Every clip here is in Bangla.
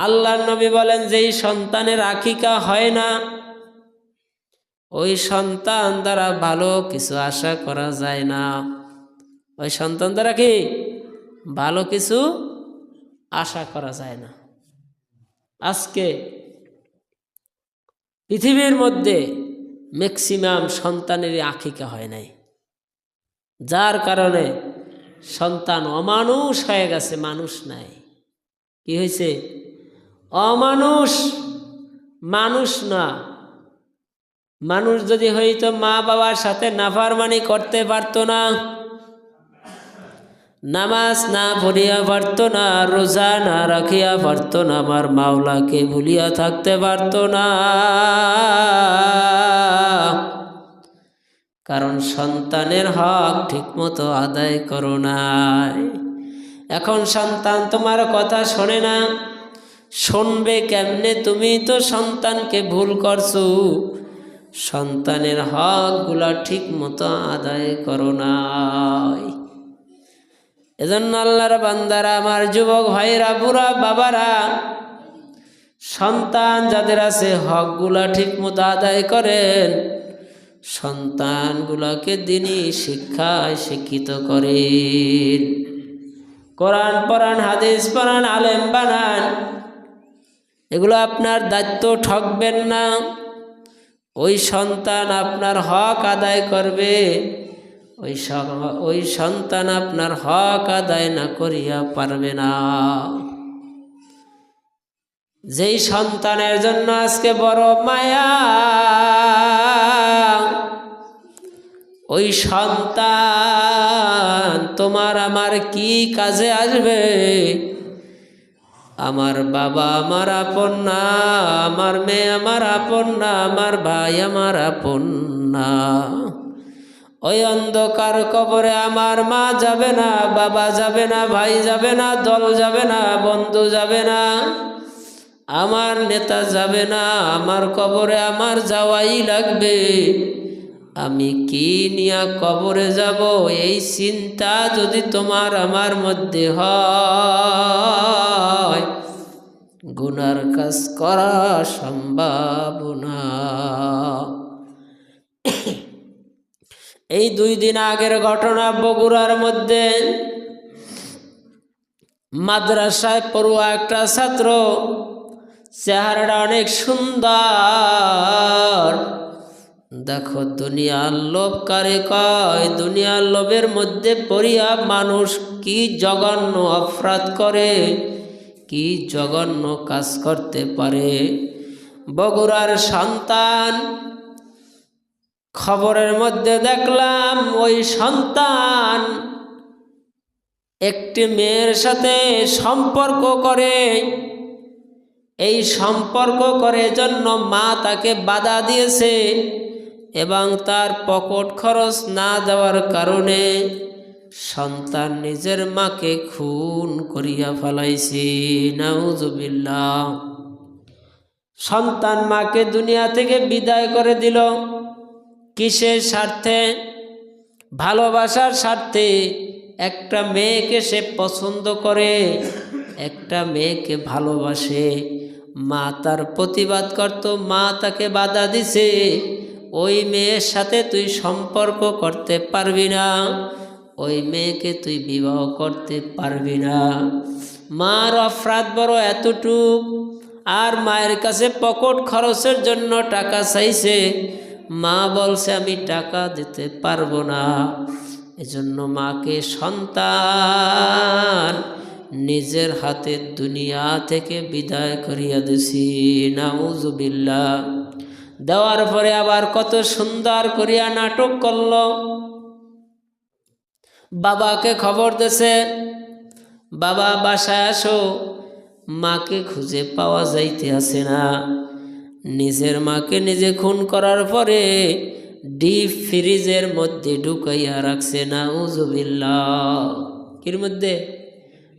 আল্লাহ নবী বলেন, যেই সন্তানের আকিকা হয় না, ওই সন্তান দ্বারা ভালো কিছু আশা করা যায় না। ওই সন্তান দ্বারা কি ভালো কিছু আশা করা যায় না? আজকে পৃথিবীর মধ্যে ম্যাক্সিমাম সন্তানেরই আকিকা হয় নাই। যার কারণে সন্তান অমানুষ হয়ে গেছে, মানুষ নাই। কি হয়েছে? অমানুষ, মানুষ না। মানুষ যদি হইতো মা বাবার সাথে নাফারমানি করতে পারতো না, নামাজ না পড়িয়া পারত না, রোজা না রাখিয়া পারত না, আমার মাওলাকে ভুলিয়া থাকতে পারত না। কারণ সন্তানের হক ঠিকমতো আদায় করো নাই। এখন সন্তান তোমার কথা শোনে না। শুনবে কেমনে? তুমি তো সন্তানকে ভুল করছ। সন্তানের হকগুলা ঠিক মতো আদায় করো নাই। এজন্য আল্লাহর বান্দারা, আমার যুবক ভাইরা বুড়া বাবারা, সন্তান যাদের আছে, হকগুলা ঠিক মতো আদায় করেন। সন্তানগুলাকে দিনই শিক্ষায় শিক্ষিত করেন। কোরআন পড়ান, হাদিস পড়ান, আলেম বানান। এগুলো আপনার দায়িত্ব ঠকবেন না। ওই সন্তান আপনার হক আদায় করবে। ওই ওই সন্তান আপনার হক আদায় না করিয়া পারবে না। যেই সন্তানের জন্য আজকে বড় মায়া, ওই সন্তান তোমার আমার কি কাজে আসবে? আমার বাবা আমার আপন না, আমার মেয়ে আমার আপন না, আমার ভাই আমার আপন না। ওই অন্ধকার কবরে আমার মা যাবে না, বাবা যাবে না, ভাই যাবে না, দল যাবে না, বন্ধু যাবে না। আমার নেতা যাবে না, আমার কবরে আমার যাওয়াই লাগবে। আমি কি নিয়া কবরে যাব? এই চিন্তা যদি তোমার আমার মধ্যে হয়। গুনার কাজ করা সম্ভব না। এই দুই দিন আগের ঘটনা বগুড়ার মধ্যে মাদ্রাসায় পড়ুয়া একটা ছাত্র, চেহারাটা অনেক সুন্দর। দেখো, দুনিয়ার লোভ কারে কয়? দুনিয়ার লোভের মধ্যে পড়িয়া মানুষ কি জঘন্য অপরাধ করে? কি জঘন্য কাজ করতে পারে? বগুড়ার সন্তান। খবরের মধ্যে দেখলাম ওই সন্তান একটি মেয়ের সাথে সম্পর্ক করে। এই সম্পর্ক করে জন্য মা তাকে বাধা দিয়েছে এবং তার পকেট খরচ না দেওয়ার কারণে সন্তান নিজের মাকে খুন করিয়া ফেলাইছে, নাউজুবিল্লাহ। সন্তান মাকে দুনিয়া থেকে বিদায় করে দিল। কিসের স্বার্থে? ভালোবাসার স্বার্থে। একটা মেয়েকে সে পছন্দ করে, একটা মেয়েকে ভালোবাসে। মা তার প্রতিবাদ করত, মা তাকে বাধা দিছে। ওই মেয়ের সাথে তুই সম্পর্ক করতে পারবি না। ওই মেয়েকে তুই বিবাহ করতে পারবি না। মার অপরাধ বড় এতটুক। আর মায়ের কাছে পকেট খরচের জন্য টাকা চাইছে। মা বলছে, আমি টাকা দিতে পারব না। এজন্য মাকে সন্তান নিজের হাতে দুনিয়া থেকে বিদায় করিয়া দিছি। নাউজুবিল্লা দেওয়ার পরে আবার কত সুন্দর করিয়া নাটক করল। বাবাকে খবর দেছে, বাবা, বাসায় আসো। মাকে খুঁজে পাওয়া যাইতে আসে না। নিজের মাকে নিজে খুন করার পরে ডিপ ফ্রিজের মধ্যে ঢুকাইয়া রাখছে না উজুবিল্লা কির মধ্যে?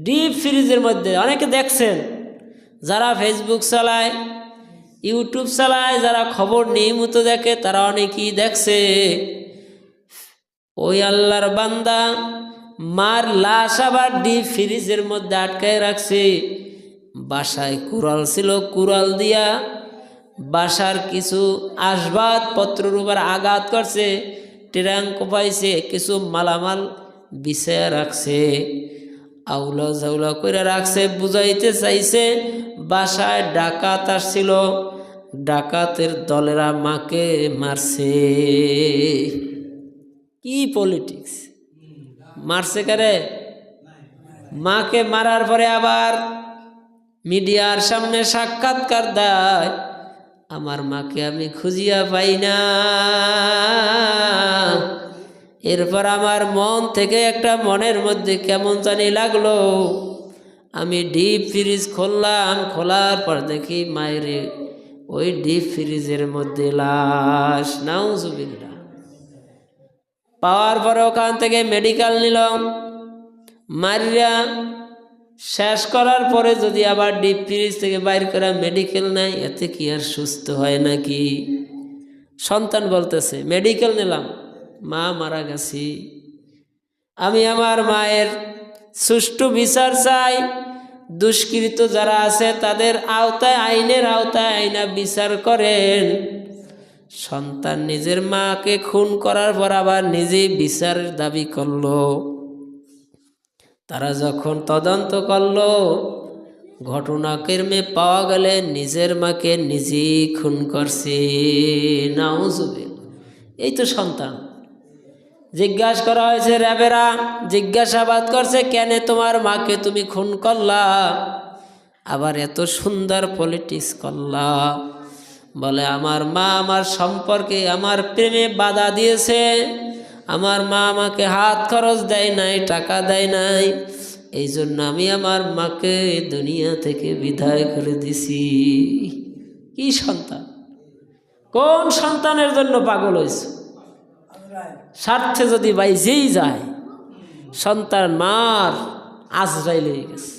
ডিপ ফ্রিজের মধ্যে। অনেকে দেখছেন, যারা ফেসবুক চালায়, ইউটিউব চালায়, যারা খবর নিয়মিত দেখে, তারা অনেকেই দেখছে ওই আল্লাহর বান্দা মার লাশ আবার ডিপ ফ্রিজের মধ্যে আটকায় রাখছে। বাসায় কুড়াল ছিল, কুড়াল দিয়া বাসার কিছু আসবাবপত্রের উপর আঘাত করছে ট্রাঙ্ক কোপাইছে, কিছু মালামাল বিছায়া রাখছে। আউলা জাউলা করে রাখছে, বুঝাইতে চাইছে, বাসায় ডাকাত আসছিল, ডাকাতের দলেরা মাকে মারছে। কি পলিটিক্স মারছে কারে? মাকে মারার পরে আবার মিডিয়ার সামনে সাক্ষাৎকার দেয়, আমার মাকে আমি খুঁজিয়া পাই না। এরপর আমার মন থেকে একটা মনের মধ্যে কেমন জানি লাগল। আমি ডিপ ফ্রিজ খুললাম, খোলার পর দেখি মায়ের ওই ডিপ ফ্রিজের মধ্যে লাশ। নাউজুবিল্লা পাওয়ার পরে ওখান থেকে মেডিকেল নিলাম। মারিয়া শেষ করার পরে যদি আবার ডিপ ফ্রিজ থেকে বাইর করা মেডিকেল নেয়, এতে কি আর সুস্থ হয় নাকি? সন্তান বলতেছে মেডিকেল নিলাম। মা মারা গেছি। আমি আমার মায়ের সুষ্ঠু বিচার চাই। দুষ্কৃত যারা আছে, তাদের আওতায়, আইনের আওতায় আইনা বিচার করেন। সন্তান নিজের মাকে খুন করার পর আবার নিজেই বিচারের দাবি করল। তারা যখন তদন্ত করল করল ঘটনাক্রমে পাওয়া গেলে নিজের মাকে নিজেই খুন করছে। নাউজুবিল এই তো সন্তান। জিজ্ঞাসা করা হয়েছে, র্যাবেরা জিজ্ঞাসাবাদ করছে, কেন তোমার মাকে তুমি খুন করলা? আবার এত সুন্দর পলিটিক্স করলা। বলে, আমার মা আমার সম্পর্কে আমার প্রেমে বাধা দিয়েছে। আমার মা আমাকে হাত খরচ দেয় নাই, টাকা দেয় নাই। এই জন্য আমি আমার মাকে দুনিয়া থেকে বিদায় করে দিছি। কি সন্তান? কোন সন্তানের জন্য পাগল হয়েছে? স্বার্থে যদি বাইজেই যায়, সন্তান মার আজরাই লেগে গেছে।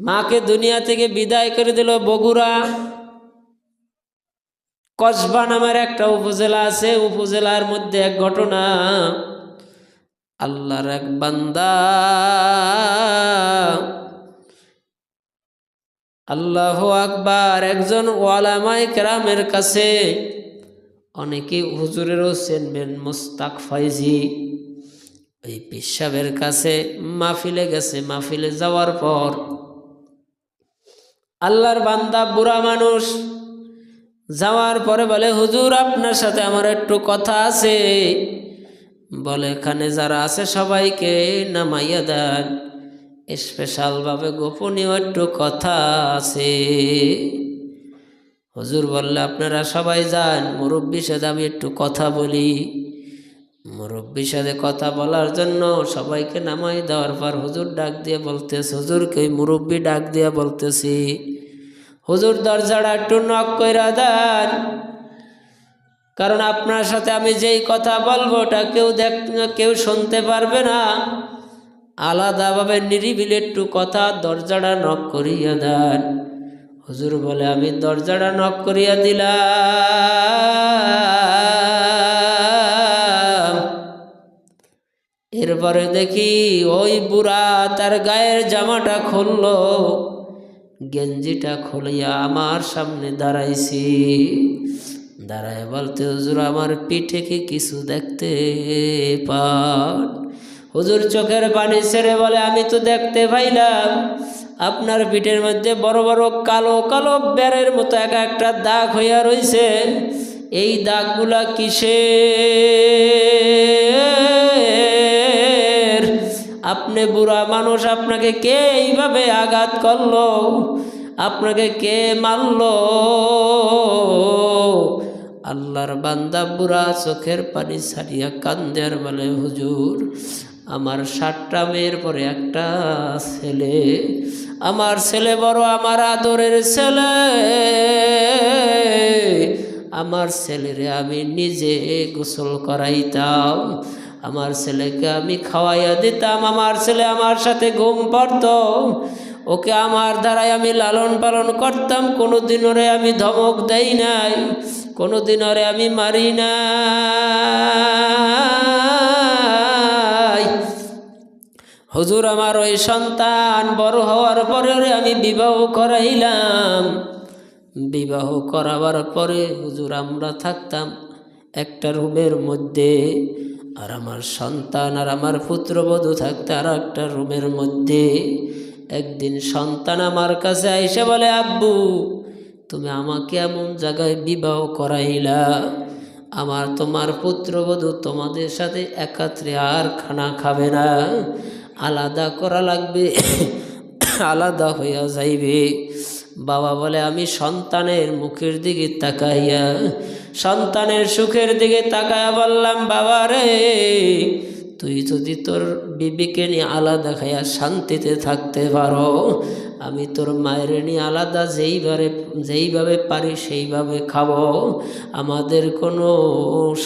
মাকে দুনিয়া থেকে বিদায় করে দিল বগুড়া। কসবা নামের একটা উপজেলা আছে, উপজেলার মধ্যে এক ঘটনা। আল্লাহর এক বান্দা আল্লাহ আকবার একজন ওয়ালামাই কেরামের কাছে অনেকে হুজুরেরও চেনবেন মুস্তাক ফয়জি ওই পিসাবের কাছে মাহফিলে গেছে। মাহফিলে যাওয়ার পর আল্লাহর বান্দা বুড়া মানুষ যাওয়ার পরে বলে, হুজুর, আপনার সাথে আমার একটু কথা আছে। বলে, এখানে যারা আছে সবাইকে নামাইয়া দেন। স্পেশালভাবে গোপনীয় একটু কথা আছে। হুজুর বললে, আপনারা সবাই যান মুরব্বীর সাথে আমি একটু কথা বলি। মুরব্বীর সাথে কথা বলার জন্য সবাইকে নামাই দেওয়ার পর হুজুর ডাক দিয়ে বলতেছে, হুজুরকে মুরব্বী ডাক দিয়ে বলতেছি। হুজুর দরজাটা একটু নক কইরা দেন। কারণ আপনার সাথে আমি যেই কথা বলব, ওটা কেউ দেখ, কেউ শুনতে পারবে না। আলাদাভাবে নিরিবিলি একটু কথা দরজাটা নক করিয়া দেন। হুজুর বলে, আমি দরজাটা নক করিয়া দিলাম। এরপরে দেখি ওই বুড়া তার গায়ের জামাটা খুললো। গেঞ্জিটা খুলিয়া আমার সামনে দাঁড়াইছি। দাঁড়ায় বলতে, হুজুর, আমার পিঠে কি কিছু দেখতে পান? হুজুর চোখের পানি ছেড়ে বলে, আমি তো দেখতে পাইলাম। আপনার পিঠের মধ্যে বড় বড় কালো কালো বেড়ের মতো এক একটা দাগ হইয়া রইছে। এই দাগগুলা কিসের? আপনি বুড়া মানুষ, আপনাকে কে এইভাবে আঘাত করল? আপনাকে কে মারলো? আল্লাহর বান্দা বুড়া চোখের পানি ছাড়িয়া কান্দের বলে, হুজুর, আমার সাতটা মেয়ের পরে একটা ছেলে। আমার ছেলে বড়, আমার আদরের ছেলে। আমার ছেলেরে আমি নিজে গোসল করাইতাম। আমার ছেলেকে আমি খাওয়াইয়া দিতাম, আমার ছেলে আমার সাথে ঘুম পড়ত। ওকে আমার দ্বারাই আমি লালন পালন করতাম কোনো দিন ওরে আমি ধমক দেই নাই কোনো দিন ওরে আমি মারি নাই। হুজুর আমার ওই সন্তান বড় হওয়ার পরে ওরে আমি বিবাহ করাইলাম। বিবাহ করাবার পরে হুজুর আমরা থাকতাম একটা রুমের মধ্যে। আর আমার সন্তান আর আমার পুত্রবধূ থাকতে আর একটা রুমের মধ্যে একদিন সন্তান আমার কাছে আইসে বলে, আব্বু, তুমি আমাকে এমন জায়গায় বিবাহ করাইলা। আমার তোমার পুত্রবধূ তোমাদের সাথে একাত্রে আর খানা খাবে না। আলাদা করা লাগবে, আলাদা হইয়া যাইবে। বাবা বলে, আমি সন্তানের মুখের দিকে তাকাইয়া সন্তানের সুখের দিকে তাকায় বললাম, বাবা রে, তুই যদি তোর বিবিকে নিয়ে আলাদা খাইয়া শান্তিতে থাকতে পারো, আমি তোর মায়ের নিয়ে আলাদা যেইভাবে যেইভাবে পারি সেইভাবে খাব। আমাদের কোনো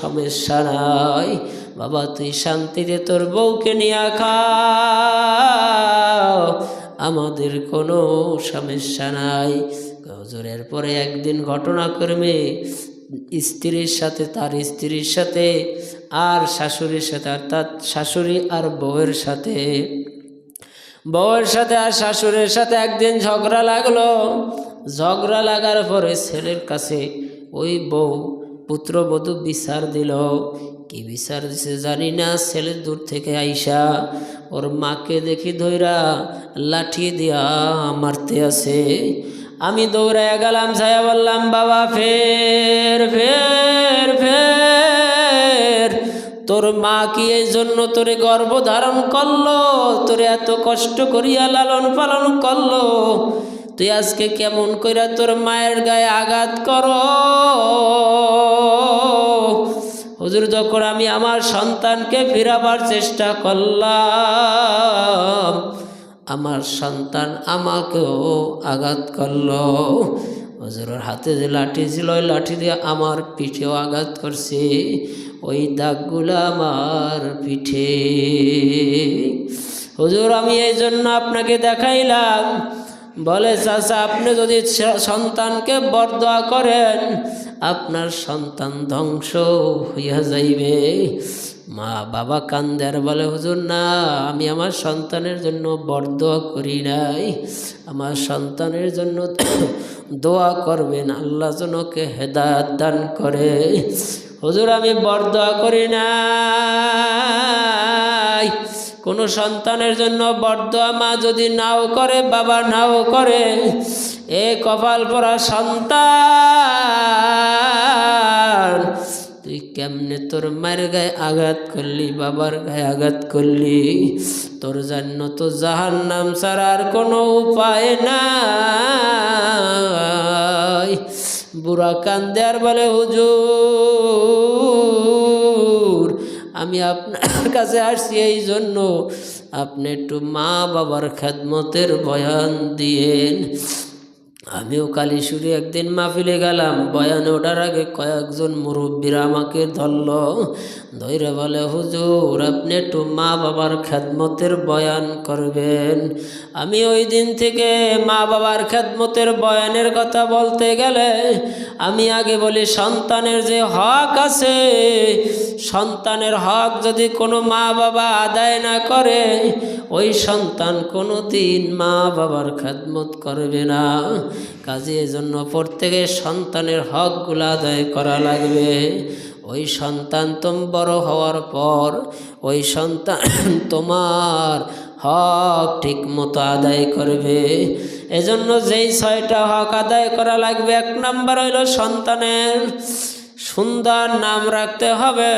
সমস্যা নাই। বাবা, তুই শান্তিতে তোর বউকে নিয়ে খাও। আমাদের কোনো সমস্যা নাই। হজরের পরে একদিন ঘটনাক্রমে স্ত্রীর সাথে, তার স্ত্রীর সাথে, আর শাশুড়ির সাথে, অর্থাৎ শাশুড়ি আর বউয়ের সাথে। বউয়ের সাথে আর শাশুড়ির সাথে একদিন ঝগড়া লাগল। ঝগড়া লাগার পরে ছেলের কাছে ওই বউ পুত্রবধূ বিচার দিল। কি বিচার দিছে জানি না, ছেলে দূর থেকে আইসা ওর মাকে দেখি ধইরা লাঠি দিয়া মারতে আছে আমি দৌড়াইয়া গেলাম, ছায়া বললাম, বাবা, ফের ফের ফের, তোর মা কি এই জন্য তোরে গর্ভ ধারণ করল? তোরে এত কষ্ট করিয়া লালন পালন করল? তুই আজকে কেমন কইরা তোর মায়ের গায়ে আঘাত করো? হুজুর, যখন আমি আমার সন্তানকে ফিরাবার চেষ্টা করলাম আমার সন্তান আমাকেও আঘাত করল। হজুরের হাতে যে লাঠি ছিল, ওই লাঠি দিয়ে আমার পিঠেও আঘাত করছে। ওই দাগগুলো আমার পিঠে। হুজুর, আমি এই জন্য আপনাকে দেখাইলাম। বলে, চাচা, আপনি যদি সন্তানকে বরদোয়া করেন, আপনার সন্তান ধ্বংস হইয়া যাইবে। মা বাবা কান্দার বলে, হুজুর, না, আমি আমার সন্তানের জন্য বরদোয়া করি নাই। আমার সন্তানের জন্য দোয়া করবেন, আল্লাহ জনকে হেদায়ত দান করে। হুজুর, আমি বরদোয়া করি নাই। কোনো সন্তানের জন্য বরদোয়া মা যদি নাও করে, বাবা নাও করে, এ কপাল পরা সন্তান তুই কেমনে তোর মায়ের গায়ে আঘাত করলি, বাবার গায়ে আঘাত করলি? তোর জন্য তো জাহান নাম ছাড়ার কোনো উপায় নাই। বুড়া কান্দে আর বলে, হুজুর, আমি আপনার কাছে আসছি এই জন্য। আপনি একটু মা বাবার খেদমতের বয়ান দিয়েন। আমিও কালীশুরি একদিন মাহফিলে গেলাম, বয়ানে ওঠার আগে কয়েকজন মুরব্বীরা আমাকে ধরল। ধৈর্য বলে, হুজুর, আপনি একটু মা বাবার খেদমতের বয়ান করবেন। আমি ওই দিন থেকে মা বাবার খেদমতের বয়ানের কথা বলতে গেলে, আমি আগে বলি, সন্তানের যে হক আছে, সন্তানের হক যদি কোনো মা বাবা আদায় না করে, ওই সন্তান কোনো দিন মা বাবার খেদমত করবে না। কাজে এজন্য প্রত্যেকে সন্তানের হকগুলো আদায় করা লাগবে। ওই সন্তান তোম বড় হওয়ার পর, ওই সন্তান তোমার হক ঠিক মতো আদায় করবে। এজন্য যেই ছয়টা হক আদায় করা লাগবে, এক নাম্বার হইল সন্তানের সুন্দর নাম রাখতে হবে।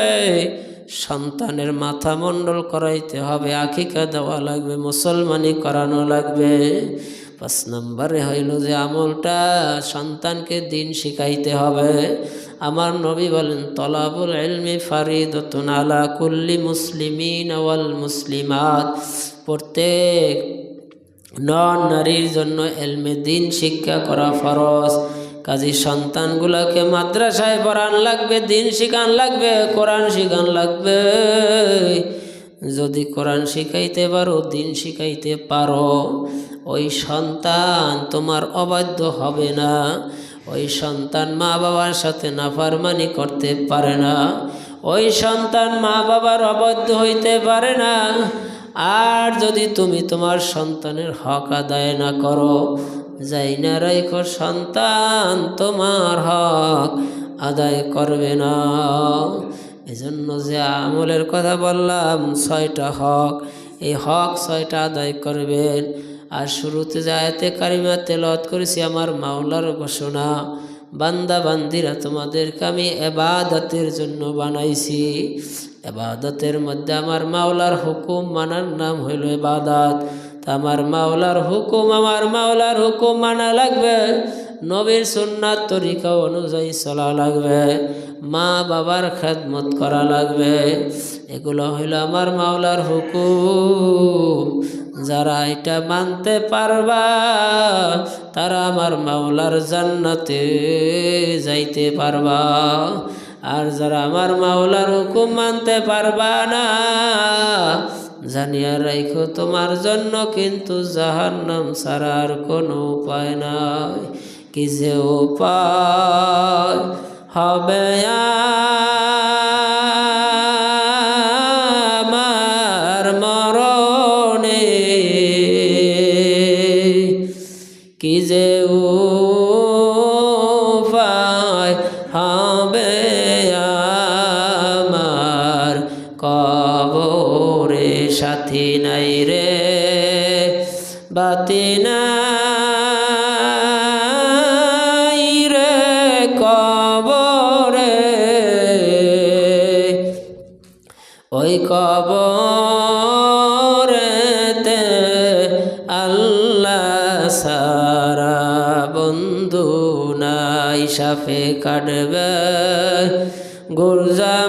সন্তানের মাথা মণ্ডল করাইতে হবে, আখিকা দেওয়া লাগবে, মুসলমানি করানো লাগবে। পাঁচ নম্বরে হইল যে আমলটা সন্তানকে দিন শিখাইতে হবে। আমার নবী বলেন, তলাবুল এলমি ফারিদতুন আলা কুল্লি মুসলিমিন ওয়াল মুসলিমাত। প্রত্যেক নন নারীর জন্য এলমে দিন শিক্ষা করা ফরজ। কাজী সন্তানগুলোকে মাদ্রাসায় পড়ান লাগবে, দিন শিখান লাগবে, কোরআন শিখান লাগবে। যদি কোরআন শিখাইতে পারো, দিন শিখাইতে পারো। ওই সন্তান তোমার অবাধ্য হবে না। ওই সন্তান মা বাবার সাথে নাফারমানি করতে পারে না। ওই সন্তান মা বাবার অবাধ্য হইতে পারে না। আর যদি তুমি তোমার সন্তানের হক আদায় না করো যাই না রাইখো সন্তান তোমার হক আদায় করবে না। এজন্য যে আমলের কথা বললাম, ছয়টা হক, এই হক ছয়টা আদায় করবেন। আর শুরুতে যায়তে কারিমা তেলত করেছি আমার মাওলার ঘোষণা, বান্দা বান্দিরা তোমাদেরকে আমি এবাদতের জন্য বানাইছি। এবাদতের মধ্যে আমার মাওলার হুকুম মানার নাম হইল তা আমার মাওলার হুকুম, আমার মাওলার হুকুম মানা লাগবে। নবীর সুন্নাত তরিকা অনুযায়ী চলা লাগবে। মা বাবার খেদমত করা লাগবে। এগুলো হইল আমার মাওলার হুকুম। যারা এটা মানতে পারবা, তারা আমার মাওলার জান্নাতে যাইতে পারবা। আর যারা আমার মাওলার হুকুম মানতে পারবা না, জানিয়া রাখো তোমার জন্য কিন্তু জাহান্নাম ছাড়ার কোনো উপায় নাই। কি যে উপায় হবে কবরে। ওই সারা বন্ধু নাই সাফে কাটবে। গুরজামারবে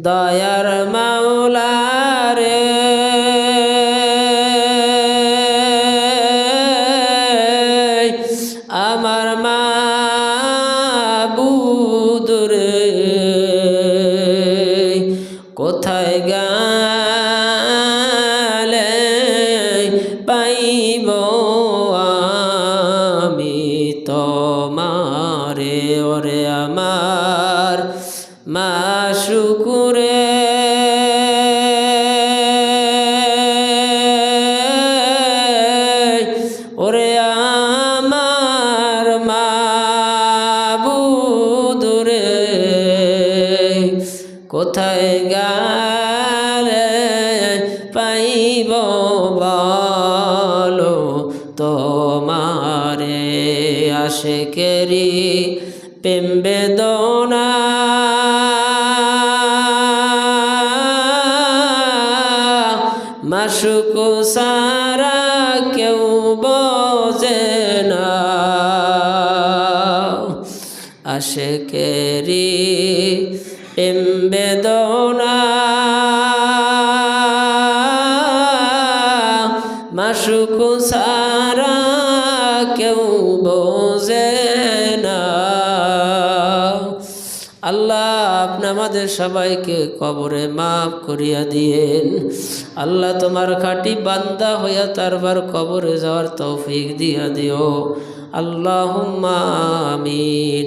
ضايا কোথায় গেলে পাইব বলো? তোমারে আশেকেরি প্রেম বেদনা। মাসুক সারা কেউ বোঝে না। আশেকেরি প্রেম বেদনা। মাসুক সারা কেউ বোঝে না। আল্লাহ আপনি আমাদের সবাইকে কবরে মাফ করিয়া দিয়েন। আল্লাহ তোমার খাটি বান্দা হইয়া তারবার কবরে যাওয়ার তৌফিক দিয়া দিও। আল্লাহ আমিন।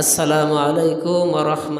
আসসালামু আলাইকুম রহমত